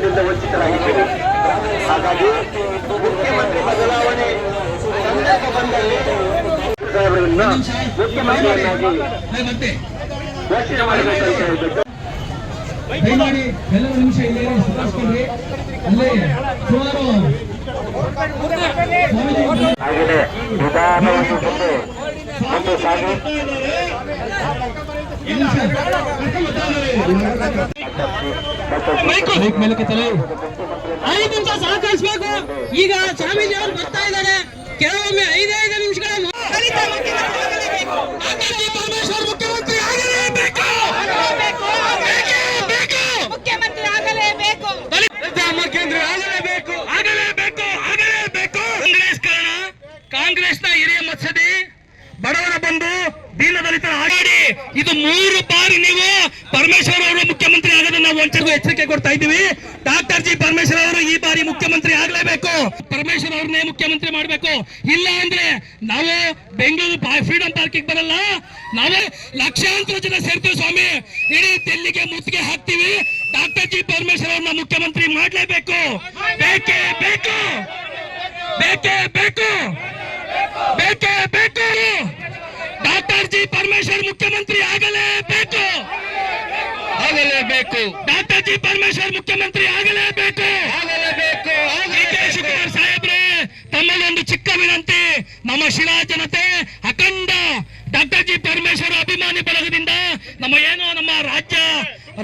ಸ್ಥಾನದಿಂದ ವಂಚಿತರಾಗಿದ್ದೇವೆ ಹಾಗಾಗಿ ಮುಖ್ಯಮಂತ್ರಿ ಬದಲಾವಣೆ ಸಂದರ್ಭ ಬಂದಲ್ಲಿ ಮುಖ್ಯಮಂತ್ರಿಯನ್ನಾಗಿ ಘೋಷಣೆ ಮಾಡಬೇಕಂತ ದಯಮಾಡಿ ಎಲ್ಲರೂ ನಿಮಿಷ ಇಲ್ಲಿ ಸುಧಾರಿಸ್ಕೊಂಡ್ರಿ. ಅಲ್ಲೇ ಸುಮಾರು ಮುಂದೆ ಸಾಗಿ. ಮೈಕ್ ಮೇಲಕ್ಕೆ ತಲೆ ಐದು ನಿಮಿಷ ಸಹಕರಿಸಬೇಕು ಈಗ ಸ್ವಾಮೀಜಿ ಅವರು ಬರ್ತಾ ಇದ್ದಾರೆ ಕೆಲವೊಮ್ಮೆ ಐದೈದು ನಿಮಿಷಗಳ ಮುಖ್ಯಮಂತ್ರಿ ಆಗಲೇಬೇಕು. ಪರಮೇಶ್ವರ್ ಮುಖ್ಯಮಂತ್ರಿ ಆಗಲೇಬೇಕು. ಬೇಕೇ ಬೇಕು. ಮುಖ್ಯಮಂತ್ರಿ ಆಗಲೇಬೇಕು ದಲಿತ ಮುಖ್ಯಮಂತ್ರಿ ಆಗಲೇಬೇಕು ಆಗಲೇಬೇಕು ಆಗಲೇಬೇಕು ಕಾಂಗ್ರೆಸ್ ಕಾರಣ ಕಾಂಗ್ರೆಸ್ನ ಹಿರಿಯ ಮತ್ಸದಿ ಬಡವರ ಬಂದು ದೀನ ದಲಿತರ ಆಗಾಡಿ ಇದು ಮೂರು ಬಾರಿ ನೀವು ಪರಮೇಶ್ವರ್ ಅವರು ಮುಖ್ಯಮಂತ್ರಿ ನಾವು ವಂಚನೆಗೂ ಎಚ್ಚರಿಕೆ ಕೊಡ್ತಾ ಇದ್ದೀವಿ. ಡಾಕ್ಟರ್ ಜಿ ಪರಮೇಶ್ವರ್ ಅವರು ಈ ಬಾರಿ ಮುಖ್ಯಮಂತ್ರಿ ಆಗಲೇಬೇಕು. ಪರಮೇಶ್ವರ್ ಅವ್ರನ್ನೇ ಮುಖ್ಯಮಂತ್ರಿ ಮಾಡಬೇಕು. ಇಲ್ಲ ಅಂದ್ರೆ ನಾವು ಬೆಂಗಳೂರು ಫ್ರೀಡಂ ಪಾರ್ಕಿಗೆ ಬರಲ್ಲ. ನಾವೇ ಲಕ್ಷಾಂತರ ಜನ ಸೇರ್ತೀವಿ ಸ್ವಾಮಿ. ಇಡೀ ದಿಲ್ಲಿಗೆ ಮುತ್ತಿಗೆ ಹಾಕ್ತೀವಿ. ಡಾಕ್ಟರ್ ಜಿ ಪರಮೇಶ್ವರ್ ಅವ್ರನ್ನ ಮುಖ್ಯಮಂತ್ರಿ ಮಾಡಲೇಬೇಕು. ಬೇಕೇ ಬೇಕು. ಬೇಕೇ ಬೇಕು. ಬೇಕೇ ಬೇಕು. ಡಾಕ್ಟರ್ ಜಿ ಪರಮೇಶ್ವರ್ ಮುಖ್ಯಮಂತ್ರಿ ಆಗಲೇಬೇಕು. ಆಗಲೇಬೇಕು. ಡಾಕ್ಟರ್ ಜಿ ಪರಮೇಶ್ವರ್ ಮುಖ್ಯಮಂತ್ರಿ ಆಗಲೇಬೇಕು. ಆಗಲೇಬೇಕು ಶಿವಕುಮಾರ್ ಸಾಹೇಬ್ರೆ ತಮ್ಮಲ್ಲಿ ಚಿಕ್ಕ ವಿನಂತಿ. ನಮ್ಮ ಶಿಲಾ ಜನತೆ ಅಖಂಡ ಡಾಕ್ಟರ್ ಜಿ ಪರಮೇಶ್ವರ್ ಅಭಿಮಾನಿ ಬಳಗದಿಂದ ನಮ್ಮ ಏನು ನಮ್ಮ ರಾಜ್ಯ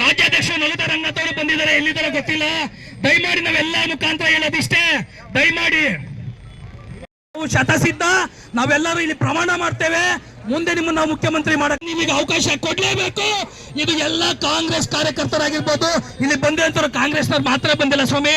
ರಾಜ್ಯಾಧ್ಯಕ್ಷ ನಲಿತ ರಂಗನಾಥ್ ಬಂದಿದ್ದಾರೆ ಎಲ್ಲಿದ್ದಾರೆ ಗೊತ್ತಿಲ್ಲ. ದಯಮಾಡಿ ನಾವೆಲ್ಲ ಮುಖಾಂತರ ಹೇಳೋದಿಷ್ಟೇ. ದಯಮಾಡಿ. ನಾವು ಶತಸಿದ್ಧ ನಾವೆಲ್ಲರೂ ಇಲ್ಲಿ ಪ್ರಮಾಣ ಮಾಡ್ತೇವೆ. ಮುಂದೆ ನಿಮ್ಮನ್ನ ಮುಖ್ಯಮಂತ್ರಿ ಮಾಡಕ್ಕೆ ನಿಮಗೆ ಅವಕಾಶ ಕೊಡಲೇಬೇಕು. ಇದು ಎಲ್ಲ ಕಾಂಗ್ರೆಸ್ ಕಾರ್ಯಕರ್ತರಾಗಿರ್ಬೋದು. ಇಲ್ಲಿ ಬಂದಿರೋ ಕಾಂಗ್ರೆಸ್ನವ್ರು ಮಾತ್ರ ಬಂದಿಲ್ಲ ಸ್ವಾಮಿ.